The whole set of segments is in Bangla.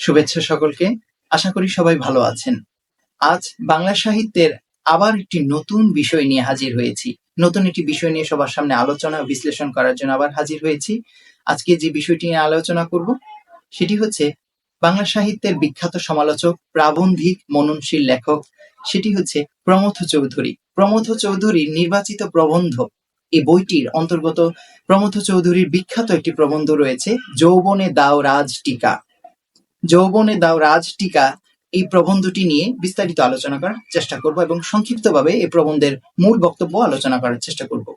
শুভেচ্ছা সকলকে। আশা করি সবাই ভালো আছেন। আজ বাংলা সাহিত্যের আবার একটি নতুন বিষয় নিয়ে হাজির হয়েছি। নতুন একটি বিষয় নিয়ে সবার সামনে আলোচনা, বিশ্লেষণ করার জন্য আবার হাজির হয়েছি। আজকে যে বিষয়টি নিয়ে আলোচনা করব, সেটি হচ্ছে বাংলা সাহিত্যের বিখ্যাত সমালোচক, প্রাবন্ধিক, মননশীল লেখক, সেটি হচ্ছে প্রমথ চৌধুরী। প্রমথ চৌধুরীর নির্বাচিত প্রবন্ধ এই বইটির অন্তর্গত প্রমথ চৌধুরীর বিখ্যাত একটি প্রবন্ধ রয়েছে, যৌবনে দাও রাজ টিকা। যৌবনে দাও রাজ টিকা, এই প্রবন্ধটি নিয়ে বিস্তারিত আলোচনা করার চেষ্টা করব এবং সংক্ষিপ্তভাবে এই প্রবন্ধের মূল বক্তব্য আলোচনা করার চেষ্টা করব।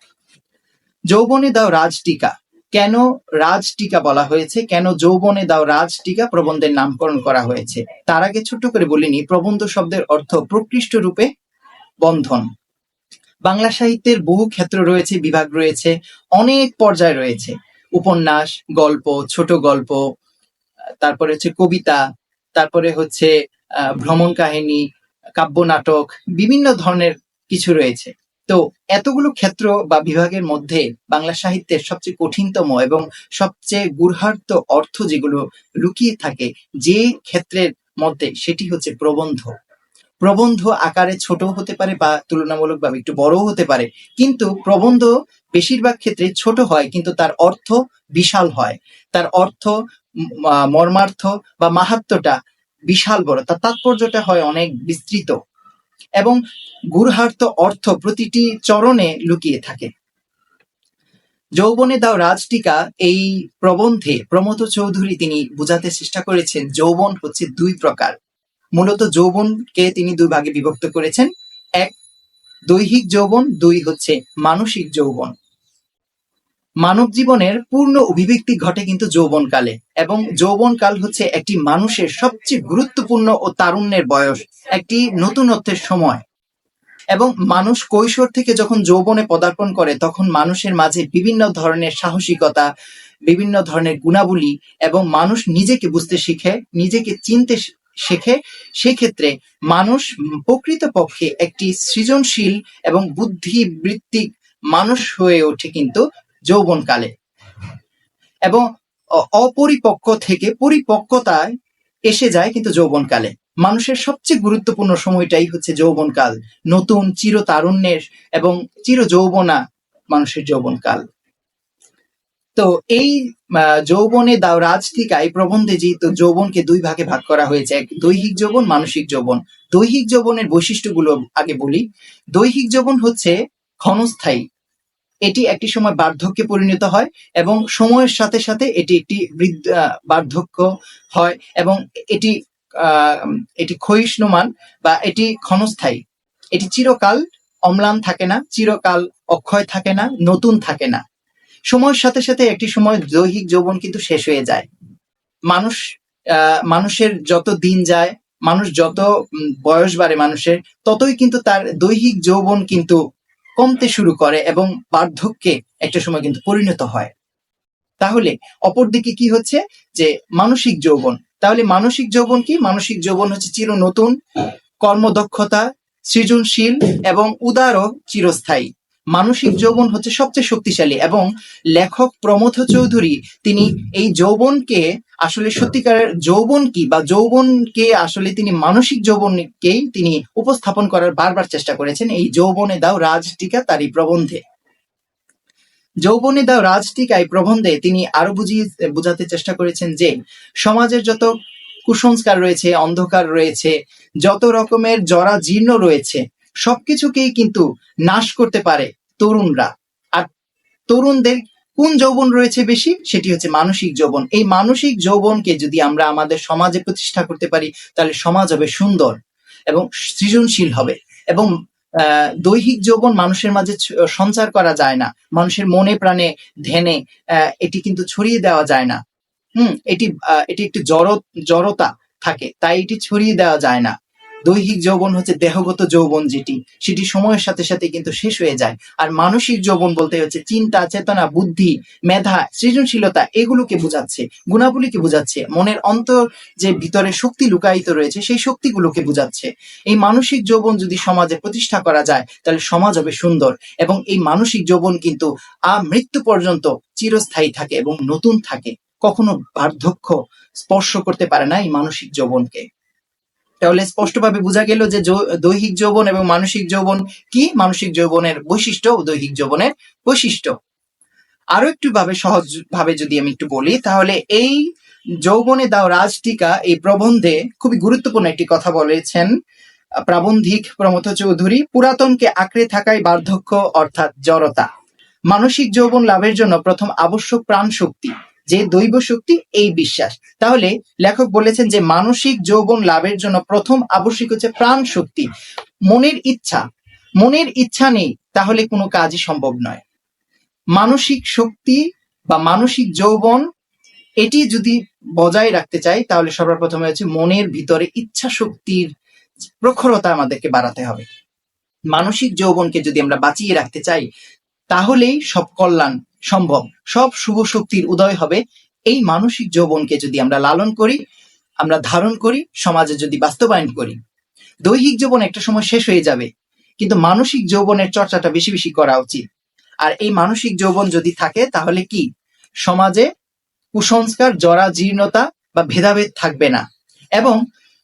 যৌবনে দাও রাজ টিকা। কেন রাজ টিকা বলা হয়েছে? কেন যৌবনে দাও রাজ টিকা প্রবন্ধের নামকরণ করা হয়েছে? তার আগে ছোট্ট করে বলিনি প্রবন্ধ শব্দের অর্থ প্রকৃষ্ট রূপে বন্ধন। বাংলা সাহিত্যের বহু ক্ষেত্র রয়েছে, বিভাগ রয়েছে, অনেক পর্যায় রয়েছে। উপন্যাস, গল্প, ছোট গল্প তারপরে হচ্ছে কবিতা, তারপরে হচ্ছে ভ্রমণ কাহিনী, কাব্য নাটক, বিভিন্ন ধরনের কিছু রয়েছে। তো এতগুলো ক্ষেত্র বা বিভাগের মধ্যে বাংলা সাহিত্যের সবচেয়ে কঠিনতম এবং সবচেয়ে গুরহার্ত অর্থ যেগুলো লুকিয়ে থাকে যে ক্ষেত্রের মধ্যে সেটি হচ্ছে প্রবন্ধ। প্রবন্ধ আকারে ছোট হতে পারে বা তুলনামূলকভাবে একটু বড়ও হতে পারে, কিন্তু প্রবন্ধ বেশিরভাগ ক্ষেত্রে ছোট হয়, কিন্তু তার অর্থ বিশাল হয়। তার অর্থ মর্মার্থ বা মাহাত্ম্যটা বিশাল বড়। তার তাৎপর্যটা হয় অনেক বিস্তৃত। এবং গুরহার্থ অর্থ প্রতিটি চরণে লুকিয়ে থাকে। যৌবনে দাও রাজটিকা, এই প্রবন্ধে প্রমথ চৌধুরী তিনি বোঝাতে চেষ্টা করেছেন, যৌবন হচ্ছে দুই প্রকার। মূলত যৌবনকে তিনি দুই ভাগে বিভক্ত করেছেন। এক দৈহিক যৌবন, দুই হচ্ছে মানসিক যৌবন। মানব জীবনের পূর্ণ অভিব্যক্তি ঘটে কিন্তু যৌবনকালে এবং যৌবনকাল হচ্ছে একটি মানুষের সবচেয়ে গুরুত্বপূর্ণ ও তারুণ্যের বয়স, একটি নতুনত্বের সময়। এবং মানুষ কৈশোর থেকে যখন যৌবনে পদার্পণ করে, তখন মানুষের মাঝে বিভিন্ন ধরনের সাহসিকতা, বিভিন্ন ধরনের গুণাবলী এবং মানুষ নিজেকে বুঝতে শিখে, নিজেকে চিনতে শেখে। সেক্ষেত্রে মানুষ প্রকৃতপক্ষে একটি সৃজনশীল এবং বুদ্ধিবৃত্তিক মানুষ হয়ে ওঠে কিন্তু যৌবনকালে। এবং অপরিপক্ক থেকে পরিপক্কতায় এসে যায় কিন্তু যৌবনকালে। মানুষের সবচেয়ে গুরুত্বপূর্ণ সময়টাই হচ্ছে যৌবনকাল। নতুন চির তারুণ্যের এবং চির যৌবনা মানুষের যৌবনকাল। তো এই যৌবনে দাও রাজটিকা এই প্রবন্ধে যেহেতু যৌবনকে দুই ভাগে ভাগ করা হয়েছে। এক, দৈহিক যৌবন, মানসিক যৌবন। দৈহিক যৌবনের বৈশিষ্ট্যগুলো আগে বলি। দৈহিক যৌবন হচ্ছে ক্ষণস্থায়ী। এটি একটি সময় বার্ধক্যে পরিণত হয় এবং সময়ের সাথে সাথে এটি একটি বার্ধক্য হয় এবং এটি এটি ক্ষয়িষ্ণুমান বা এটি ক্ষণস্থায়ী। এটি চিরকাল অম্লান থাকে না, চিরকাল অক্ষয় থাকে না, নতুন থাকে না। সময়ের সাথে সাথে একটি সময় দৈহিক যৌবন কিন্তু শেষ হয়ে যায়। মানুষ মানুষের যত দিন যায়, মানুষ যত বয়স বাড়ে মানুষের, ততই কিন্তু তার দৈহিক যৌবন কিন্তু কমতে শুরু করে এবং বার্ধক্যে একটা সময় কিন্তু পরিণত হয়। তাহলে অপরদিকে কি হচ্ছে? যে মানসিক যৌবন। তাহলে মানসিক যৌবন কি? মানসিক যৌবন হচ্ছে চির নতুন, কর্মদক্ষতা, সৃজনশীল এবং উদার ও চিরস্থায়ী। মানসিক যৌবন হচ্ছে সবচেয়ে শক্তিশালী এবং লেখক প্রমথ চৌধুরী তিনি এই যৌবনকে আসলে সত্যিকারের যৌবন কি বা যৌবনকে আসলে তিনি মানসিক যৌবনকেই তিনি উপস্থাপন করার বারবার চেষ্টা করেছেন, এই যৌবনে দাও রাজটিকা তারই প্রবন্ধে। যৌবনে দাও রাজটিকা এই প্রবন্ধে তিনি আরও বুঝিয়ে, বোঝাতে চেষ্টা করেছেন যে, সমাজের যত কুসংস্কার রয়েছে, অন্ধকার রয়েছে, যত রকমের জরা জীর্ণ রয়েছে, সবকিছুকেই কিন্তু নাশ করতে পারে তরুণরা। আর তরুণদের কোন যৌবন রয়েছে বেশি? সেটি হচ্ছে মানসিক যৌবন। এই মানসিক যৌবনকে যদি আমরা আমাদের সমাজে প্রতিষ্ঠা করতে পারি, তাহলে সমাজ হবে সুন্দর এবং সৃজনশীল হবে এবং দৈহিক যৌবন মানুষের মাঝে সঞ্চার করা যায় না। মানুষের মনে প্রাণে ধ্যানে এটি কিন্তু ছড়িয়ে দেওয়া যায় না। হুম, এটি এটি একটি জড় জড়তা থাকে, তাই এটি ছড়িয়ে দেওয়া যায় না। দৈহিক যৌবন হচ্ছে দেহগত যৌবন যেটি, সেটি সময়ের সাথে সাথে কিন্তু শেষ হয়ে যায়। আর মানসিক যৌবন বলতে হচ্ছে চিন্তা, চেতনা, বুদ্ধি, মেধা, সৃজনশীলতা, এগুলোকে বোঝাচ্ছে, গুণাবলীকে বোঝাচ্ছে, মনের অন্তর যে ভিতরে শক্তি লুকায়িত রয়েছে, সেই শক্তিগুলোকে বোঝাচ্ছে। এই মানসিক যৌবন যদি সমাজে প্রতিষ্ঠা করা যায়, তাহলে সমাজ হবে সুন্দর এবং এই মানসিক যৌবন কিন্তু আ মৃত্যু পর্যন্ত চিরস্থায়ী থাকে এবং নতুন থাকে। কখনো বার্ধক্য স্পর্শ করতে পারে না এই মানসিক যৌবনকে। তাহলে স্পষ্টভাবে বোঝা গেল যে দৈহিক যৌবন এবং মানসিক যৌবন কি? মানসিক যৌবনের বৈশিষ্ট্য ও দৈহিক যৌবনের বৈশিষ্ট্য। আরও একটু ভাবে সহজ ভাবে যদি আমি একটু বলি, তাহলে এই যৌবনে দাও রাজটিকা এই প্রবন্ধে খুবই গুরুত্বপূর্ণ একটি কথা বলেছেন প্রাবন্ধিক প্রমথ চৌধুরী, পুরাতনকে আঁকড়ে থাকাই বার্ধক্য অর্থাৎ জড়তা। মানসিক যৌবন লাভের জন্য প্রথম আবশ্যক প্রাণ শক্তি যে দৈব শক্তি এই বিশ্বাস। তাহলে লেখক বলেছেন যে মানসিক যৌবন লাভের জন্য প্রথম আবশ্যিক হচ্ছে প্রাণ শক্তি। মনের ইচ্ছা। মনের ইচ্ছা নেই, তাহলে কোনো কাজই সম্ভব নয়। মানসিক শক্তি বা মানসিক যৌবন, এটি যদি বজায় রাখতে চাই, তাহলে সবার প্রথমে হচ্ছে মনের ভিতরে ইচ্ছা শক্তির প্রখরতা আমাদেরকে বাড়াতে হবে। মানসিক যৌবনকে যদি আমরা বাঁচিয়ে রাখতে চাই তাহলেই সব কল্যাণ সম্ভব। সব শুভ শক্তির উদয় হবে এই মানসিক যৌবনকে যদি আমরা লালন করি, আমরা ধারণ করি, সমাজে যদি বাস্তবায়ন করি। দৈহিক যৌবন একটা সময় শেষ হয়ে যাবে, কিন্তু মানসিক যৌবনের চর্চাটা বেশি বেশি করা উচিত। আর এই মানসিক যৌবন যদি থাকে, তাহলে কি? সমাজে কুসংস্কার জরা জীর্ণতা বা ভেদাভেদ থাকবে না। এবং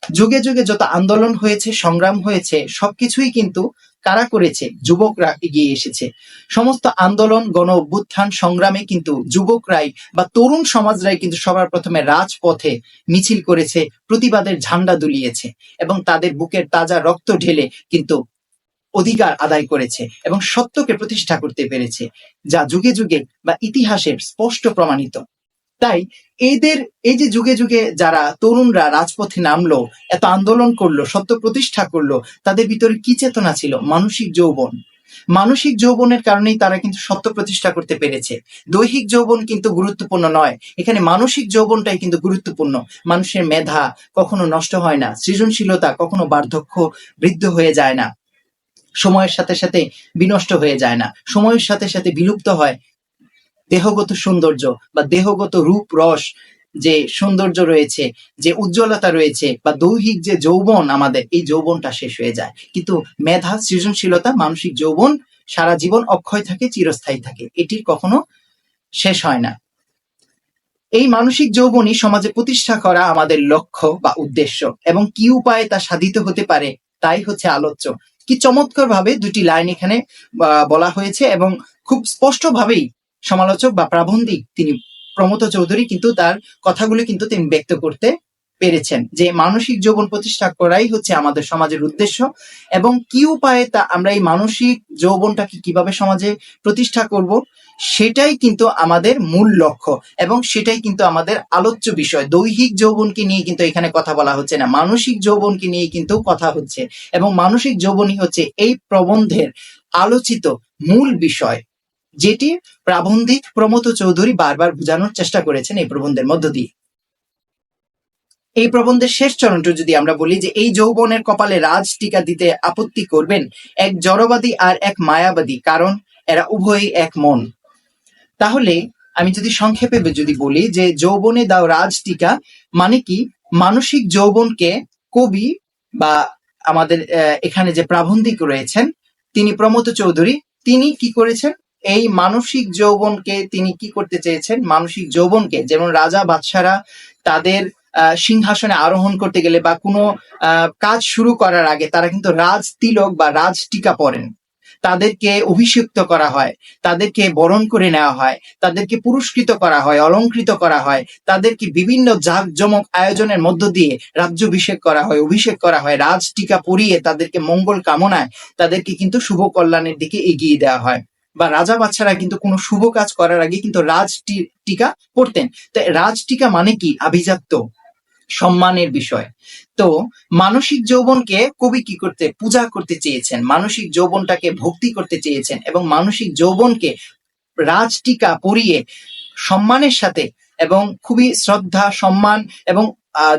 যুগে যুগে যত আন্দোলন হয়েছে, সংগ্রাম হয়েছে, সবকিছুই কিন্তু কারা করেছে? যুবকরা এগিয়ে এসেছে। সমস্ত আন্দোলন গণ অভ্যুত্থান সংগ্রামে কিন্তু যুবকরাই বা তরুণ সমাজরাই কিন্তু সবার প্রথমে রাজপথে মিছিল করেছে, প্রতিবাদের ঝান্ডা দুলিয়েছে এবং তাদের বুকের তাজা রক্ত ঢেলে কিন্তু অধিকার আদায় করেছে এবং সত্যকে প্রতিষ্ঠা করতে পেরেছে, যা যুগে যুগে বা ইতিহাসের স্পষ্ট প্রমাণিত। তাই এদের, এই যে যুগে যুগে যারা তরুণরা রাজপথে নামলো, এত আন্দোলন করল, সত্য প্রতিষ্ঠা করল, তাদের ভিতরে কি চেতনা ছিল? মানসিক যৌবন। মানসিক যৌবনের কারণেই তারা কিন্তু সত্য প্রতিষ্ঠা করতে পেরেছে। দৈহিক যৌবন কিন্তু গুরুত্বপূর্ণ নয়। এখানে মানসিক যৌবনটাই কিন্তু গুরুত্বপূর্ণ। মানুষের মেধা কখনো নষ্ট হয় না, সৃজনশীলতা কখনো বার্ধক্য বৃদ্ধ হয়ে যায় না। সময়ের সাথে সাথে বিনষ্ট হয়ে যায় না। সময়ের সাথে সাথে বিলুপ্ত হয় দেহগত সৌন্দর্য বা দেহগত রূপ, রস যে সৌন্দর্য রয়েছে, যে উজ্জ্বলতা রয়েছে বা দৈহিক যে যৌবন আমাদের, এই যৌবনটা শেষ হয়ে যায়। কিন্তু মেধা, সৃজনশীলতা, মানসিক যৌবন সারা জীবন অক্ষয় থাকে, চিরস্থায়ী থাকে। এটির কখনো শেষ হয় না। এই মানসিক যৌবনই সমাজে প্রতিষ্ঠা করা আমাদের লক্ষ্য বা উদ্দেশ্য এবং কি উপায়ে তা সাধিত হতে পারে, তাই হচ্ছে আলোচ্য। কি চমৎকার ভাবে দুটি লাইন এখানে বলা হয়েছে এবং খুব স্পষ্ট ভাবেই সমালোচক বা প্রাবন্ধিক তিনি প্রমথ চৌধুরী কিন্তু তার কথাগুলি কিন্তু তিনি ব্যক্ত করতে পেরেছেন যে মানসিক যৌবন প্রতিষ্ঠা করাই হচ্ছে আমাদের সমাজের উদ্দেশ্য এবং কি উপায়ে তা আমরা এই মানসিক যৌবনটাকে কীভাবে সমাজে প্রতিষ্ঠা করব সেটাই কিন্তু আমাদের মূল লক্ষ্য এবং সেটাই কিন্তু আমাদের আলোচ্য বিষয়। দৈহিক যৌবনকে নিয়ে কিন্তু এখানে কথা বলা হচ্ছে না, মানসিক যৌবনকে নিয়ে কিন্তু কথা হচ্ছে এবং মানসিক যৌবনই হচ্ছে এই প্রবন্ধের আলোচিত মূল বিষয়। যেটি প্রাবন্ধিক প্রমথ চৌধুরী বারবার বোঝানোর চেষ্টা করেছেন এই প্রবন্ধের মধ্য দিয়ে। এই প্রবন্ধের শেষ চরণটা যদি আমরা বলি যে এই যৌবনের কপালে রাজ টিকা দিতে আপত্তি করবেন এক জড়বাদী আর এক মায়াবাদী, কারণ এরা উভয়ই এক মন। তাহলে আমি যদি সংক্ষেপে যদি বলি যে যৌবনে দাও রাজ টিকা মানে কি মানসিক যৌবনকে কবি বা আমাদের এখানে যে প্রাবন্ধিক রয়েছেন, তিনি প্রমথ চৌধুরী, তিনি কি করেছেন? এই মানসিক যৌবনকে তিনি কি করতে চেয়েছেন? মানসিক যৌবনকে, যেমন রাজা বাদশারা তাদের সিংহাসনে আরোহণ করতে গেলে বা কোনো কাজ শুরু করার আগে তারা কিন্তু রাজ তিলক বা রাজ টিকা পরেন। তাদেরকে অভিষিক্ত করা হয়, তাদেরকে বরণ করে নেওয়া হয়, তাদেরকে পুরস্কৃত করা হয়, অলঙ্কৃত করা হয়, তাদেরকে বিভিন্ন জাঁকজমক আয়োজনের মধ্য দিয়ে রাজ্যাভিষেক করা হয়, অভিষেক করা হয়, রাজ টিকা পরিয়ে তাদেরকে মঙ্গল কামনায় তাদেরকে কিন্তু শুভ কল্যাণের দিকে এগিয়ে দেওয়া হয়। বা রাজা বাচ্চারা কিন্তু কোনো শুভ কাজ করার আগে কিন্তু রাজ টিকা পড়তেন। তাই রাজ টিকা মানে কি? আভিজাত্য, সম্মানের বিষয়। তো মানসিক যৌবনকে কবি কি করতে, পূজা করতে চেয়েছেন। মানসিক যৌবনটাকে ভক্তি করতে চেয়েছেন এবং মানসিক যৌবনকে রাজটিকা পরিয়ে সম্মানের সাথে এবং খুবই শ্রদ্ধা, সম্মান এবং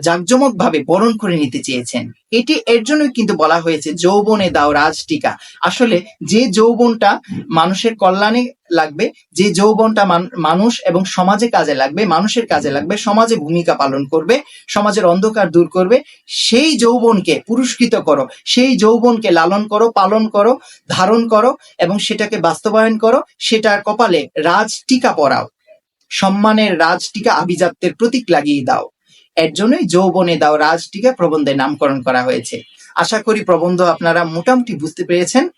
জাকজমক ভাবে বরণ করে নিতে চেয়েছেন। এটি এর জন্যই কিন্তু বলা হয়েছে, যৌবনে দাও রাজ রাজটিকা আসলে যে যৌবনটা মানুষের কল্যাণে লাগবে, যে যৌবনটা মান- মানুষ এবং সমাজে কাজে লাগবে, মানুষের কাজে লাগবে, সমাজে ভূমিকা পালন করবে, সমাজের অন্ধকার দূর করবে, সেই যৌবনকে পুরস্কৃত করো, সেই যৌবনকে লালন করো, পালন করো, ধারণ করো এবং সেটাকে বাস্তবায়ন করো, সেটার কপালে রাজ টিকা পরাও। সম্মানের রাজ টিকা আভিজাত্যের প্রতীক লাগিয়ে দাও। এর জন্যই যৌবনে দাও রাজটিকা প্রবন্ধে নামকরণ করা হয়েছে। আশা করি প্রবন্ধ আপনারা মোটামুটি বুঝতে পেরেছেন।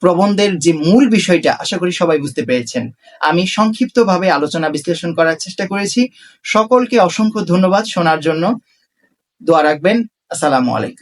প্রবন্ধের যে মূল বিষয়টা, আশা করি সবাই বুঝতে পেরেছেন। আমি সংক্ষিপ্তভাবে আলোচনা বিশ্লেষণ করার চেষ্টা করেছি। সকলকে অসংখ্য ধন্যবাদ শোনার জন্য। দোয়া রাখবেন। আসসালামু আলাইকুম।